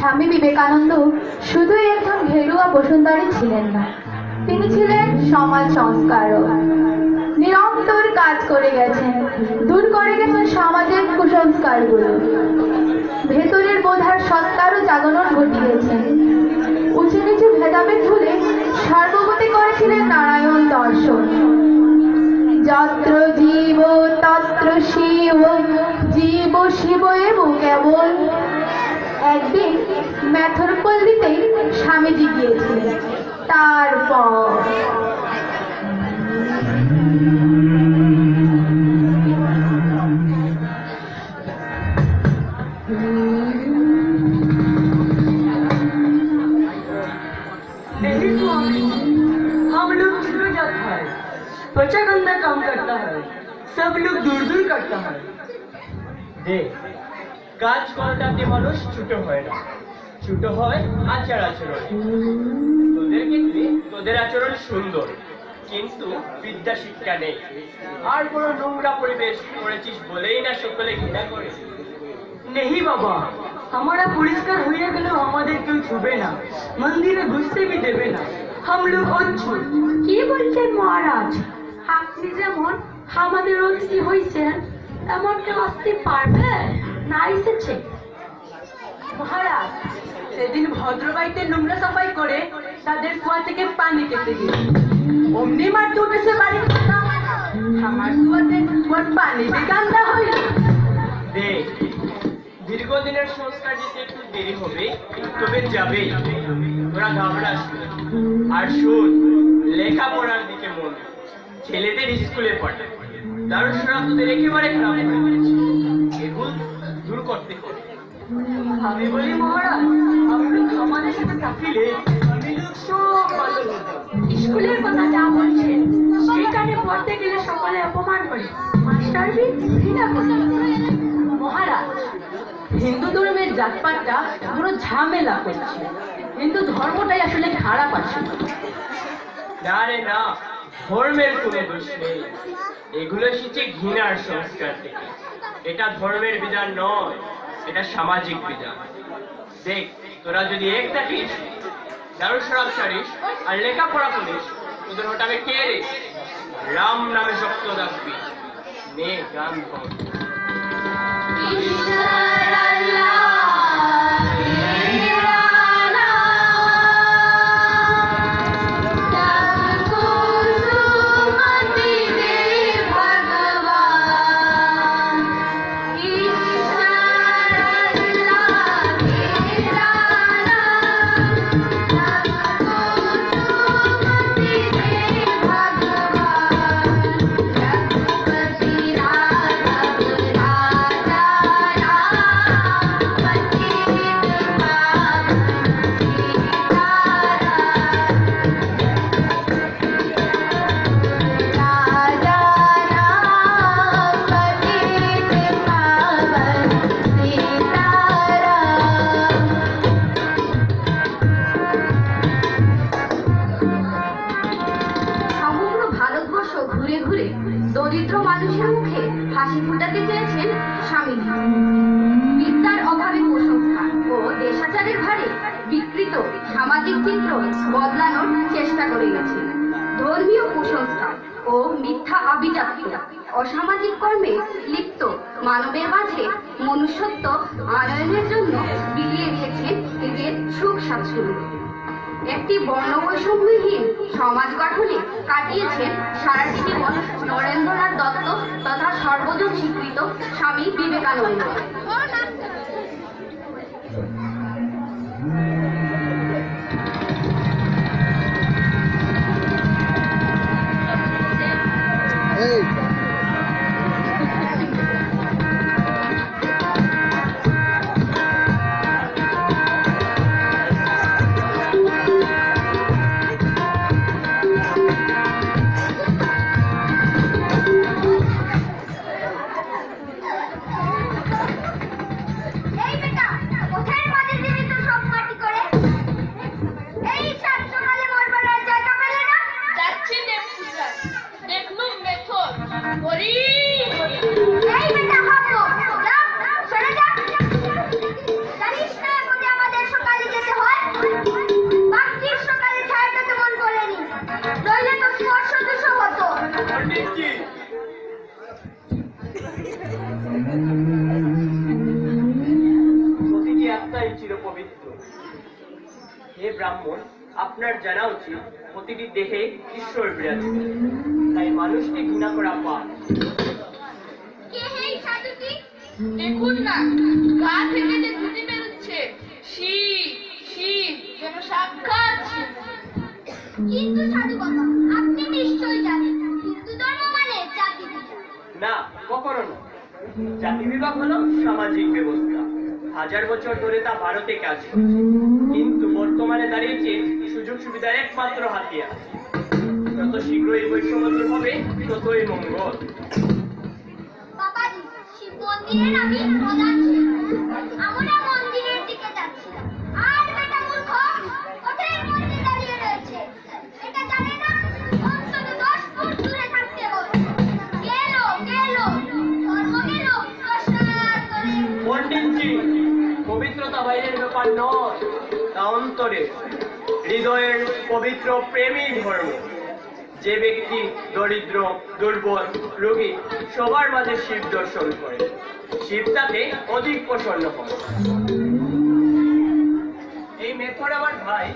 স্বামী বিবেকানন্দ শুধু একজন ঘেরুয়া বসুন্ধারী ছিলেন না, তিনি ছিলেন সমাজ সংস্কারক। নিরন্তর কাজ করে গেছেন, দূর করে গেছেন সমাজের কুসংস্কারগুলো। ভেতরের বোধার সত্তারও জাগরণ ঘটিয়েছেন উঁচু নিচু ভেদাভেদ ভুলে সর্বগতি করেছিলেন নারায়ণ দর্শন। যত্র জীব তত্র শিব, জীব শিব এবং কেবল তারপর नहीं स्वामी हम लोग छूट जाता है बच्चा गंदा काम करता है सब लोग दूर दूर करता है দেখ কাজ করাটাতে মানুষ ছোট হয় না ছোট হয় আচার আচরণ তোদের ক্ষেত্রে তোদের আচরণ সুন্দর কিন্তু বিদ্যা শিক্ষা নেই আর কোনো নোংরা পরিবেশ করেছিস বলেই না সকলে ঘৃণা করে नहीं बाबा हमारा পরিষ্কার হয়ে গেলেও আমাদের কেউ ছুবে না মন্দিরে ঘুরতে বি দেবে না हम लोग অচ্ছুত কি বলছেন মহারাজ আপনি যেমন আমাদের অতিথি হয়েছেন তেমন কেউ আসতে পারবে না মহারাজ, সেদিন ভদ্রবাড়িতে নোংরা সাফাই করে তাদের কুয়া থেকে পানি কেটে দিল অমনি মারতে উঠেছে বাড়ির আমার কুয়াতে ওর পানি গান্দা হইল। দীর্ঘদিনের সংস্কার যেতে একটু দেরি হবে, তবে যাবেই। তোরা ঘাবড়াস আর শোন, লেখাপড়ার দিকে মন ছেলেদের স্কুলে পড়ে। দারুসরা তোদের একেবারে খারাপ এগুলো দূর করতে হবে। আমি বলি মহারাজ আপনি সাথে থাকিলে। স্কুলের কথা যা বলছেন সেখানে পড়তে গেলে সকলে অপমান করে। মাস্টার ঘৃণা করে মহারাজ হিন্দু ধর্মের জাতপাতটা পুরো ঝামেলা করছে। হিন্দু ধর্মটাই আসলে খারাপ আছে। না রে না ধর্মের কোনো দোষ নেই। এগুলো এসেছে ঘৃণার সংস্কার থেকে। এটা ধর্মের বিধান নয়, এটা সামাজিক বিধান। দেখ, তোরা যদি এক থাকিস দারু শরাব সারিস আর লেখাপড়া করিস, তোদের ওটাকে কে রে? রাম নামে শক্ত রাখবি। মেয়ে গান কর। কর্মে লিপ্ত, মানবের মাঝে মনুষ্যত্ব আনয়নের জন্য বিলিয়ে দিয়েছেন এদের সুখ স্বাচ্ছন্দ্য একটি বর্ণবৈষম্যহীন সমাজ গঠনে কাটিয়েছেন সারাটি জীবন নরেন্দ্রনাথ দত্ত তথা সর্বজন স্বীকৃত স্বামী বিবেকানন্দ। প্রতিটি দেহে ঈশ্বর বিরাজমান তাই মানুষকে ঘৃণা করা পাপ। কে এই সাধুটি? দেখুন না গা থেকে যে ধুতি বেরোচ্ছে শি সাক্ষাৎ শিব। কিন্তু সাধু বাবা আপনি নিশ্চয়ই জানেন হিন্দু ধর্ম মানে জাতি না কখনো না জাতি বিভাগ হলো সামাজিক ব্যবস্থা। হাজার বছর ধরে তা ভারতে কাজ করছে। কিন্তু বর্তমানে দাঁড়িয়েছে সুযোগ সুবিধার একমাত্র হাতিয়ার। যত শীঘ্রই বৈষম্য দূর হবে ততই মঙ্গল। মন্দিরের আমি প্রধান আমরা মন্দিরের দিকে যাচ্ছিলাম। আর বেটা মূর্খ দাঁড়িয়ে রয়েছে? এটা জানে না। অন্তত দশ ফুট দূরে থাকতে হবে। গেল গেল। ধর্ম গেল। পণ্ডিতজি পবিত্রতা বাইরের ব্যাপার নয় তা অন্তরে হৃদয়ের পবিত্র প্রেমই ধর্ম। যে ব্যক্তি দরিদ্র, দুর্বল, রোগী, সবার মাঝে শিব দর্শন করে। শিব তাতে অধিক প্রসন্ন হয় এই মেথর আমার ভাই।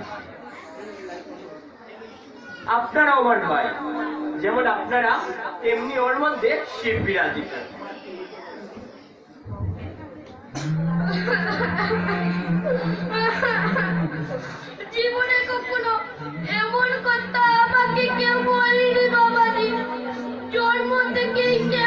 আপনারাও আমার ভাই। যেমন আপনারা, তেমনি ওর মধ্যে শিব বিরাজিত জীবনে কখনো এমন কথা আমাকে কেউ বলেনি বাবাজি। জন্ম থেকেই কেবল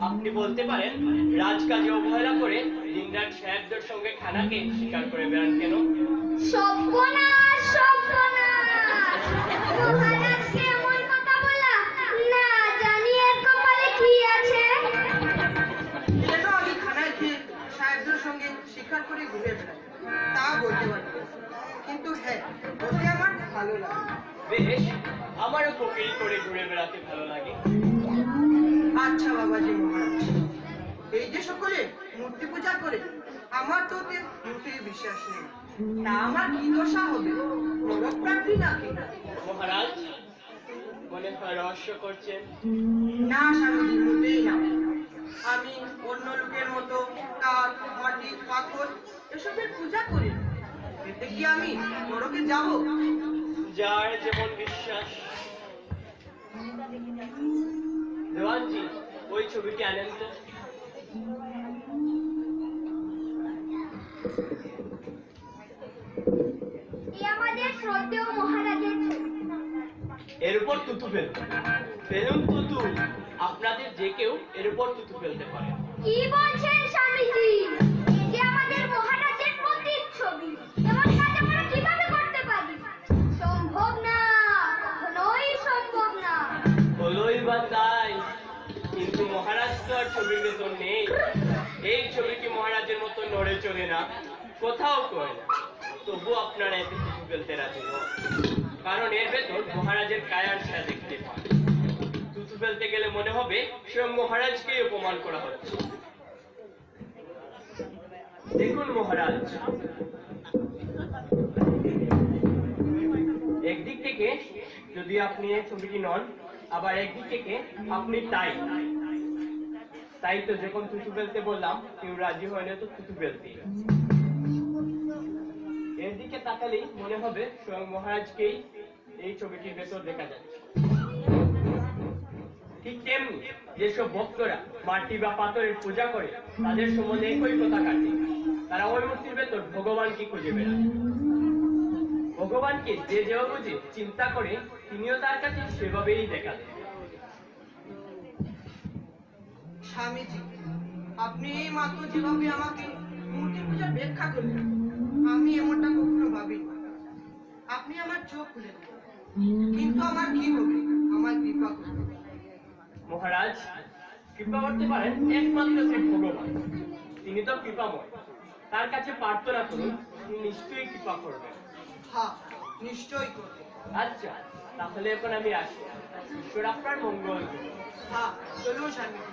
আপনি বলতে পারেন রাজকাজে অবহেলা করে দিনরাত সাহেবদের সঙ্গে খানাকে স্বীকার করে বেড়ান কেন? সর্বনাশ সর্বনাশ! মহারাজকে এমন কথা বলা না জানি এর কপালে কি আছে। আমি খানায় খেয়ে সাহেবদের সঙ্গে শিকার করে ঘুরে বেড়াই। তা বলতে পারি কিন্তু হ্যাঁ আমার ভালো লাগে। বেশ আমারও কোকিল করে ঘুরে বেড়াতে ভালো লাগে। আচ্ছা বাবাজি মহারাজ। এই যে সকলে মূর্তি পূজা করে আমার তো ওতে মোটেই বিশ্বাস নেই। তা আমার কি দশা হবে? নরক প্রার্থী নাকি? মহারাজ মনে হয় রহস্য করছেন না স্বামীজি মোটেই না। আমি অন্য লোকের মতো কাঠ মাটি পাথর এসবের পূজা করি। এতে কি আমি নরকে যাব? যার যেমন বিশ্বাস। দেওয়ানজি ওই ছবিটি আনেন তো। এর উপর তুতু ফেলতে ফেলুন তুতু। আপনাদের যে কেউ এর উপর তুতু ফেলতে পারে। কি বলছেন স্বামীজি? তো ছবির ভেতর নেই। এই ছবিটি মহারাজের মতো নড়ে চলে না? কোথাও করে না। তবু আপনারা এতে কিছু ফেলতে রাজি নন। কারণ এর ভেতর মহারাজের কায়ার ছায়া দেখতে পান। ফেলতে গেলে মনে হবে স্বয়ং অপমান করা হচ্ছে। দেখুন মহারাজ। একদিক থেকে যদি আপনি ছবিটি নন, আবার একদিক থেকে আপনি তাই। তাই তো যখন থুতু ফেলতে বললাম, কেউ রাজি হয় না তো থুতু ফেলতে এর দিকে তাকালেই মনে হবে স্বয়ং মহারাজকেই এই ছবিটির ভেতর দেখা যাচ্ছে। ঠিক তেমনি যেসব ভক্তরা মাটি বা পাথরের পূজা করে, তাদের সম্বন্ধে একই কথা কাটে। তারা ওই মূর্তির ভেতর ভগবানকে খুঁজে বেড়ায়। ভগবানকে যে যেও বুঝে, চিন্তা করে, তিনিও তার কাছে সেভাবেই দেখা দেন। স্বামীজি আপনি এই মাত্র যেভাবে আমাকে মূর্তি পূজার ব্যাখ্যা করলেন আমি এমনটা কখনো ভাবিনি। আপনি আমার চোখ খুলে কিন্তু আমার কি হবে? আমার কৃপা করুন। মহারাজ কৃপা করতে পারেন একমাত্র শ্রী ভগবান। তিনি তো কৃপাময়। তার কাছে প্রার্থনা করুন নিশ্চয়ই কৃপা করবেন। হ্যাঁ নিশ্চয়ই করবে। আচ্ছা তাহলে এখন আমি আসি। ঈশ্বর আপনার মঙ্গল হ্যাঁ চলুন Swamiji.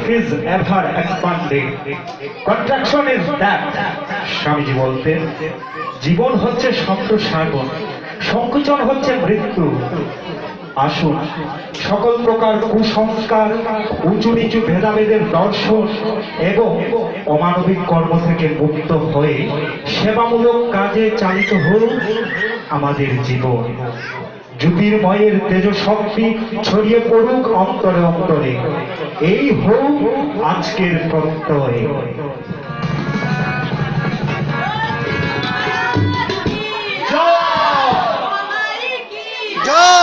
Life is ever expanding contraction is that Swamiji বলতেন, জীবন হচ্ছে সম্প্রসারণ সংকোচন হচ্ছে মৃত্যু। আসুন, সকল প্রকার কুসংস্কার, উঁচু নিচু ভেদাভেদের দর্শন এবং অমানবিক কর্ম থেকে মুক্ত হয়ে সেবামূলক কাজে চালিত হোক আমাদের জীবন। জ্যোতির্ময়ের তেজ শক্তি ছড়িয়ে পড়ুক অন্তরে অন্তরে। এই হোক আজকের প্রত্যয়। জয়!